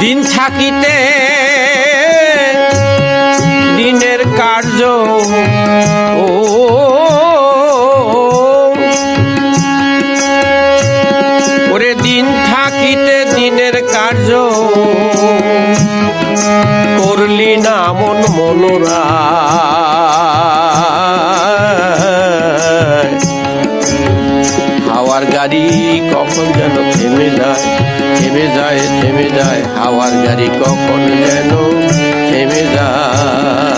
দিন থাকিতে দিনের কার্য করলি না মন মনোরা হাওয়ার গাড়ি কখন যেন থেমে যায় থেমে যায় থেমে যায়। হাওয়ার গাড়ি কখন যেন থেমে যায়।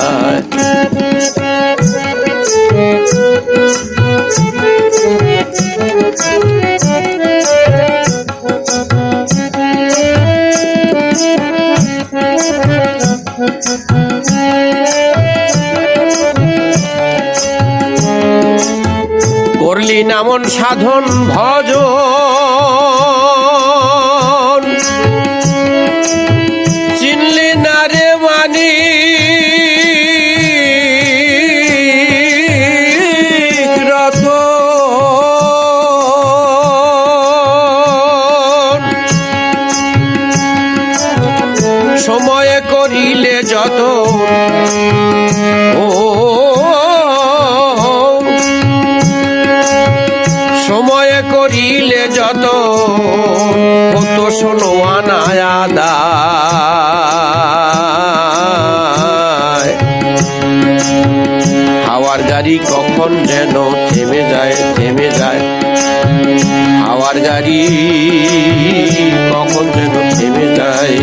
নামন সাধন ভজ চিনলি না রে মানি। রত। সময়ে করিলে যত করিলে যত। কত শোনো আনায়াদা হাওয়ার গাড়ি কখন যেন থেমে যায় থেমে যায়। হাওয়ার গাড়ি কখন যেন থেমে যায়।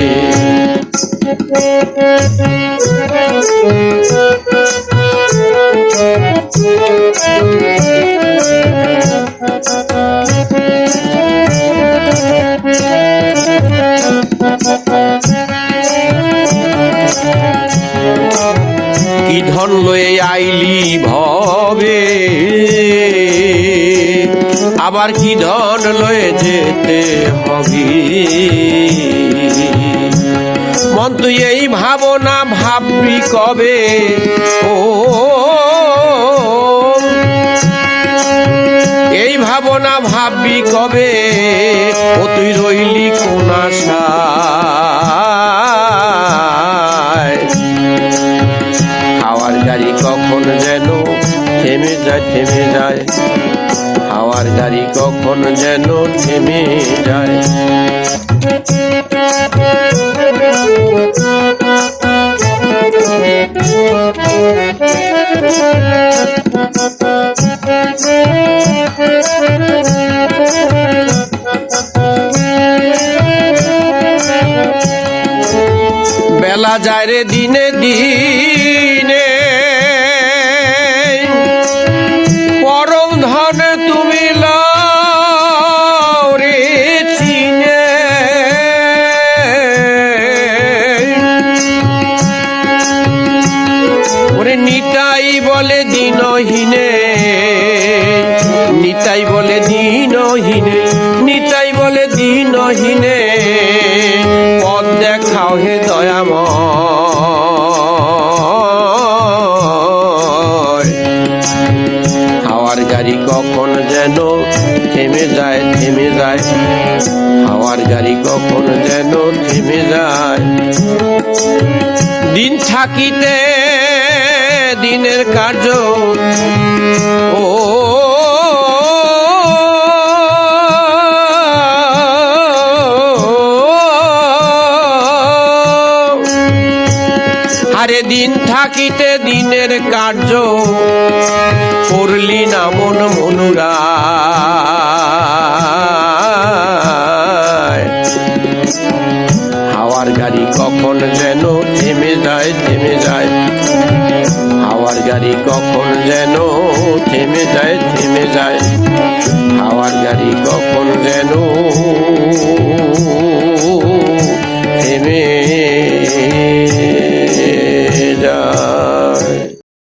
কি ধন লয়ে আইলি ভবে? আবার কি ধন লয়ে যেতে হবে? মন তুই এই ভাবনা ভাববি কবে? ও, এই ভাবনা ভাববি কবে? থেমে যায় থেমে যায়। হাওয়ার গাড়ি কখন যেন থেমে যায়। বেলা যায় রে দিনে দিনে। নিতাই বলে দিনহীনে, নিতাই বলে দিনহীনে, পথ দেখাও হে দয়াময়। হাওয়ার গাড়ি কখন যেন থেমে যায় থেমে যায়? হাওয়ার গাড়ি কখন যেন থেমে যায়? দিন থাকিতে দিনের কার্য আরে দিন থাকিতে দিনের কার্য করলি না মন মনুরা হাওয়ার গাড়ি কখন যেন থেমে যায় থেমে যায়। হাওয়ার গাড়ি কখন যেন থেমে যায় থেমে যায়। হাওয়ার গাড়ি কখন যেন